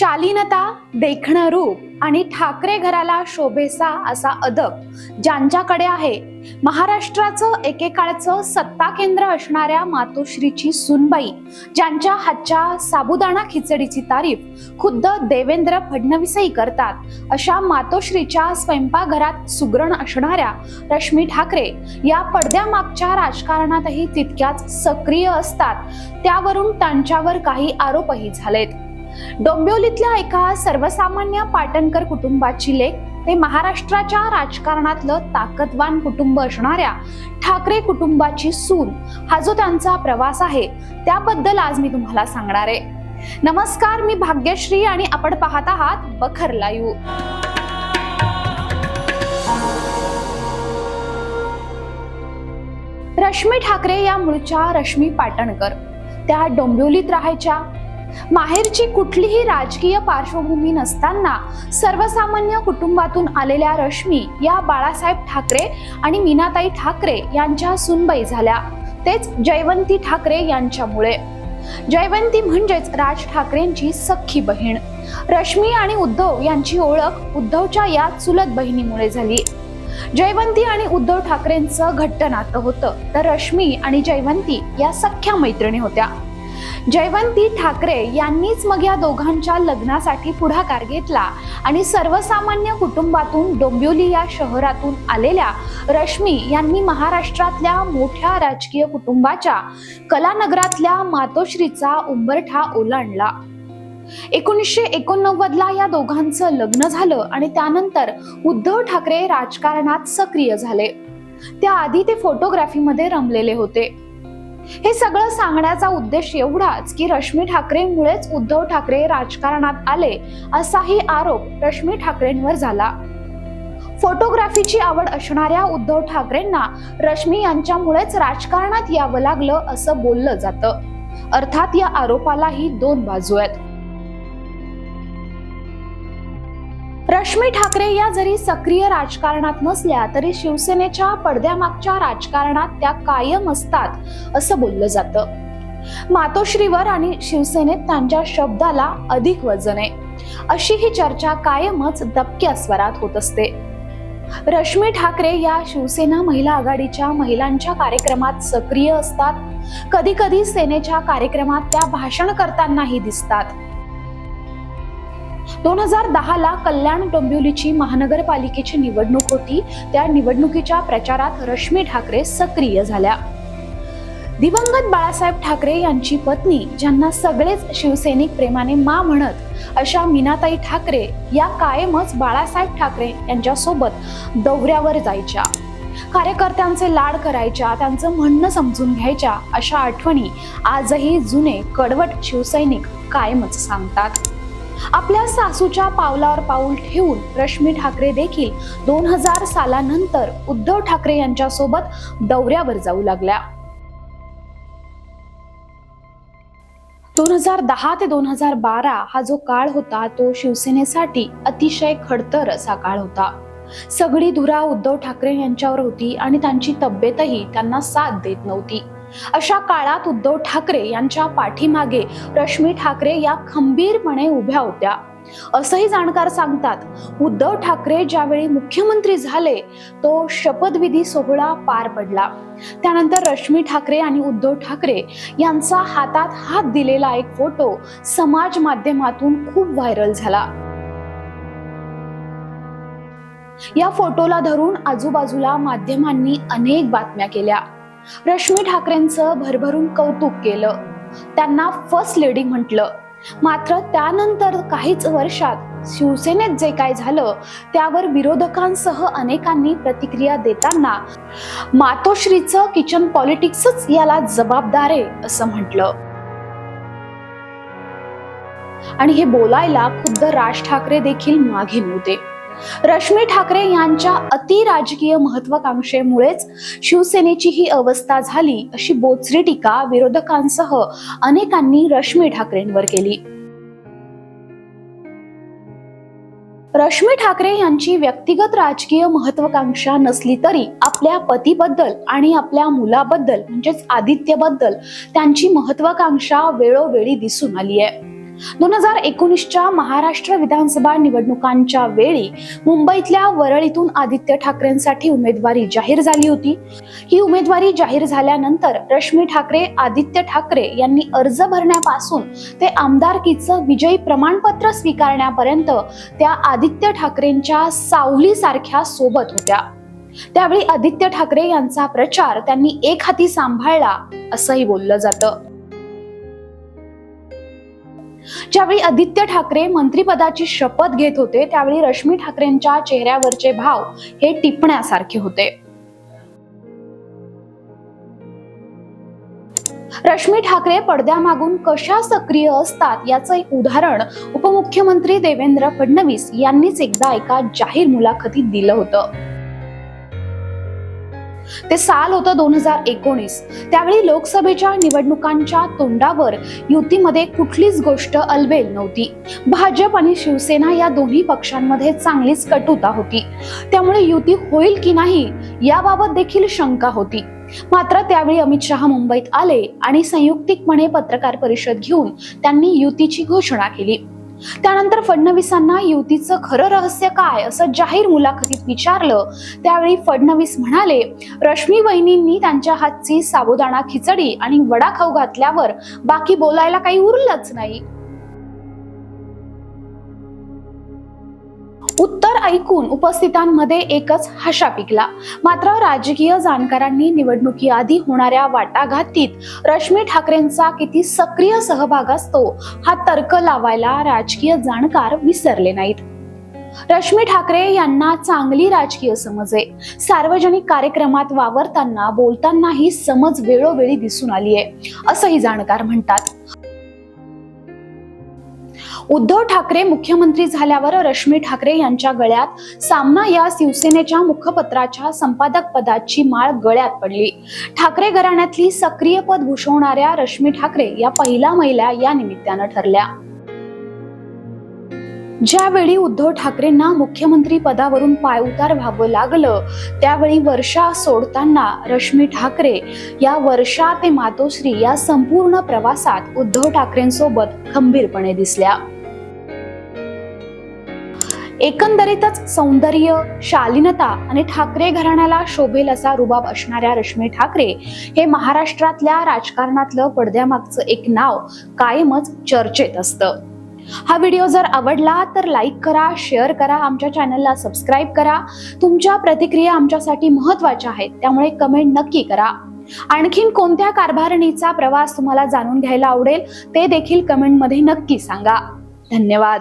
शालीनता देखणं रूप आणि ठाकरे घराला शोभेसा असा अदब ज्यांच्याकडे आहे. महाराष्ट्राचं एकेकाळचं सत्ता केंद्र असणाऱ्या मातोश्रीची सुनबाई ज्यांच्या हातच्या साबुदाणा खिचडीची तारीफ खुद्द देवेंद्र फडणवीसही करतात अशा मातोश्रीच्या स्वयंपाकघरात सुगरण असणाऱ्या रश्मी ठाकरे या पडद्यामागच्या राजकारणातही तितक्याच सक्रिय असतात. त्यावरून त्यांच्यावर काही आरोपही झालेत. डोंबिवलीतल्या एका सर्वसामान्य पाटणकर कुटुंबाची लेख ते महाराष्ट्राच्या राजकारणातलं ताकदवान कुटुंब असणाऱ्या ठाकरे कुटुंबाची सून हा जो त्यांचा प्रवास आहे त्याबद्दल आज मी तुम्हाला सांगणार आहे. नमस्कार मी भाग्यश्री आणि आपण पाहत आहात बखर लायू रश्मी ठाकरे या मूळच्या रश्मी पाटणकर त्या डोंबिवलीत राहायच्या माहेरची कुठलीही राजकीय पार्श्वभूमी नसताना सर्वसामान्य कुटुंबातून आलेल्या रश्मी या बाळासाहेब ठाकरे आणि मीनाताई ठाकरे यांच्या सुनबाई झाल्या. तेच जयवंती ठाकरे यांच्यामुळे. जयवंती म्हणजेच राज ठाकरेंची सख्खी बहीण. रश्मी आणि उद्धव यांची ओळख उद्धवच्या या चुलत बहिणीमुळे झाली. जयवंती आणि उद्धव ठाकरेंचं घट्ट नातं होतं तर रश्मी आणि जयवंती या सख्ख्या मैत्रिणी होत्या. जयवंती ठाकरे यांनीच मग या दोघांच्या लग्नासाठी पुढाकार घेतला. आणि सर्वसामान्य कुटुंबातून डोंबिवली या शहरातून आलेल्या रश्मी यांनी महाराष्ट्रातल्या मोठ्या राजकीय कुटुंबाच्या कलानगरातल्या मातोश्रीचा उंबरठा ओलांडला. एकोणीसशे एकोणनव्वदला या दोघांचं लग्न झालं आणि त्यानंतर उद्धव ठाकरे राजकारणात सक्रिय झाले. त्याआधी ते फोटोग्राफीमध्ये रमलेले होते. हे सगळं सांगण्याचा उद्देश एवढाच की रश्मी ठाकरेंमुळेच उद्धव ठाकरे राजकारणात आले असाही आरोप रश्मी ठाकरेंवर झाला. फोटोग्राफीची आवड असणाऱ्या उद्धव ठाकरेंना रश्मी यांच्यामुळेच राजकारणात यावं लागलं असं बोललं जातं. अर्थात या आरोपालाही दोन बाजू आहेत. रश्मी ठाकरे या जरी सक्रिय राजकारणात नसल्या तरी शिवसेनेच्या पडद्यामागच्या राजकारणात त्या कायम असतात असं बोललं जातं. मातोश्रीवर आणि शिवसेनेत त्यांच्या शब्दाला अधिक वजन आहे. अशी ही चर्चा कायमच दबक्या स्वरात होत असते. रश्मी ठाकरे या शिवसेना महिला आघाडीच्या महिलांच्या कार्यक्रमात सक्रिय असतात. कधी कधी सेनेच्या कार्यक्रमात त्या भाषण करतानाही दिसतात. दोन हजार दहाला कल्याण डोंबिवलीची महानगरपालिकेची निवडणूक होती. त्या निवडणुकीच्या प्रचारात रश्मी ठाकरे सक्रिय झाल्या. दिवंगत बाळासाहेब ठाकरे यांची पत्नी ज्यांना सगळेच शिवसैनिक प्रेमाने मा म्हणत अशा मीनाताई ठाकरे या कायमच बाळासाहेब ठाकरे यांच्या सोबत दौऱ्यावर जायच्या. कार्यकर्त्यांचे लाड करायच्या त्यांचं म्हणणं समजून घ्यायच्या अशा आठवणी आजही जुने कडवट शिवसैनिक कायमच सांगतात. आपल्या सासूच्या पावलावर पाऊल ठेवून रश्मी ठाकरे देखील दोन हजार सालानंतर उद्धव ठाकरे यांच्या सोबत दौऱ्यावर जाऊ लागल्या. दोन हजार दहा ते दोन हजार बारा हा जो काळ होता तो शिवसेनेसाठी अतिशय खडतर असा काळ होता. सगळी धुरा उद्धव ठाकरे यांच्यावर होती आणि त्यांची तब्येतही त्यांना साथ देत नव्हती. अशा काळात उद्धव ठाकरे यांच्या पाठीमागे रश्मी ठाकरे या खंबीरपणे उभ्या होत्या. असंही जाणकार सांगतात उद्धव ठाकरे ज्यावेळी मुख्यमंत्री झाले तो शपथविधी सोहळा पार पडला. त्यानंतर रश्मी ठाकरे आणि उद्धव ठाकरे यांचा हातात हात दिलेला एक फोटो समाज माध्यमातून खूप व्हायरल झाला. या फोटोला धरून आजूबाजूला माध्यमांनी अनेक बातम्या केल्या. रश्मी ठाकरेंचं भरभरून कौतुक केलं. त्यांना फर्स्ट लेडी म्हटलं. मात्र त्यानंतर काहीच वर्षात शिवसेनेत जे काय झालं त्यावर विरोधकांसह अनेकांनी प्रतिक्रिया देताना मातोश्रीचं किचन पॉलिटिक्सच याला जबाबदार आहे असं म्हटलं. आणि हे बोलायला खुद्द राज ठाकरे देखील मागे नव्हते. रश्मी ठाकरे यांच्या अति राजकीय महत्वाकांक्षेमुळेच शिवसेनेची ही अवस्था झाली अशी बोचरी टीका विरोधकांसह अनेकांनी रश्मी ठाकरेंवर केली. रश्मी ठाकरे यांची व्यक्तिगत राजकीय महत्वाकांक्षा नसली तरी आपल्या पतीबद्दल आणि आपल्या मुलाबद्दल म्हणजेच आदित्यबद्दल त्यांची महत्वाकांक्षा वेळोवेळी दिसून आली आहे दोन हजार एकोणीसच्या महाराष्ट्र विधानसभा निवडणुकांच्या वेळी मुंबईतल्या वरळीतून आदित्य ठाकरेंसाठी उमेदवारी जाहीर झाली होती. ही उमेदवारी जाहीर झाल्यानंतर रश्मी ठाकरे आदित्य ठाकरे यांनी अर्ज भरण्यापासून ते आमदारकीचं विजयी प्रमाणपत्र स्वीकारण्यापर्यंत त्या आदित्य ठाकरेंच्या सावलीसारख्या सोबत होत्या. त्यावेळी आदित्य ठाकरे यांचा प्रचार त्यांनी एक हाती सांभाळला असंही बोललं जातं. ज्यावेळी आदित्य ठाकरे मंत्रिपदाची शपथ घेत होते त्यावेळी रश्मी ठाकरेंच्या चेहऱ्यावरचे भाव हे टिपण्यासारखे होते. रश्मी ठाकरे पडद्यामागून कशा सक्रिय असतात याचं एक उदाहरण उपमुख्यमंत्री देवेंद्र फडणवीस यांनीच एकदा एका जाहीर मुलाखतीत दिलं होतं. ते साल होतं दोन हजार एकोणीस. त्यावेळी लोकसभेच्या निवडणुकांच्या तोंडावर युतीमध्ये कुठलीच गोष्ट अलबेल नव्हती. भाजप आणि शिवसेना या दोन्ही पक्षांमध्ये चांगलीच कटुता होती. त्यामुळे युती होईल की नाही याबाबत देखील शंका होती. मात्र त्यावेळी अमित शहा मुंबईत आले आणि संयुक्तिकपणे पत्रकार परिषद घेऊन त्यांनी युतीची घोषणा केली. त्यानंतर फडणवीसांना युतीचं खरं रहस्य काय असं जाहीर मुलाखतीत विचारलं. त्यावेळी फडणवीस म्हणाले रश्मी वहिनींनी त्यांच्या हातची साबुदाणा खिचडी आणि वडा खाऊ घातल्यावर बाकी बोलायला काही उरलंच नाही. उत्तर ऐकून उपस्थितांमध्ये एकच हशा पिकला. मात्र राजकीय जाणकारांनी निवडणुकीआधी होणाऱ्या वाटाघातीत रश्मी ठाकरेंचा किती सक्रिय सहभाग असतो हा तर्क लावायला राजकीय जाणकार विसरले नाहीत. रश्मी ठाकरे यांना चांगली राजकीय समज आहे. सार्वजनिक कार्यक्रमात वावरताना बोलतानाही समज वेळोवेळी दिसून आली आहे असंही जाणकार म्हणतात. उद्धव ठाकरे मुख्यमंत्री झाल्यावर रश्मी ठाकरे यांच्या गळ्यात सामना या शिवसेनेच्या मुखपत्राच्या संपादक पदाची माळ गळ्यात पडली. ठाकरे घराण्यातली सक्रिय पद भूषवणाऱ्या रश्मी ठाकरे या पहिल्या महिला या निमित्तानं ठरल्या. ज्यावेळी उद्धव ठाकरेंना मुख्यमंत्री पदावरून पायउतार व्हावं लागलं त्यावेळी वर्षा सोडताना रश्मी ठाकरे या वर्षा ते मातोश्री या संपूर्ण प्रवासात उद्धव ठाकरेंसोबत खंबीरपणे दिसल्या. एकंदरीतच सौंदर्य शालीनता आणि ठाकरे घराण्याला शोभेल असा रुबाब असणाऱ्या रश्मी ठाकरे हे महाराष्ट्रातल्या राजकारणातलं पडद्यामागचं एक नाव कायमच चर्चेत असतं. हा व्हिडिओ जर आवडला तर लाईक करा शेअर करा आमच्या चॅनलला सबस्क्राईब करा. तुमच्या प्रतिक्रिया आमच्यासाठी महत्त्वाच्या आहेत त्यामुळे कमेंट नक्की करा. आणखीन कोणत्या कारभारणीचा प्रवास तुम्हाला जाणून घ्यायला आवडेल ते देखील कमेंटमध्ये नक्की सांगा. धन्यवाद.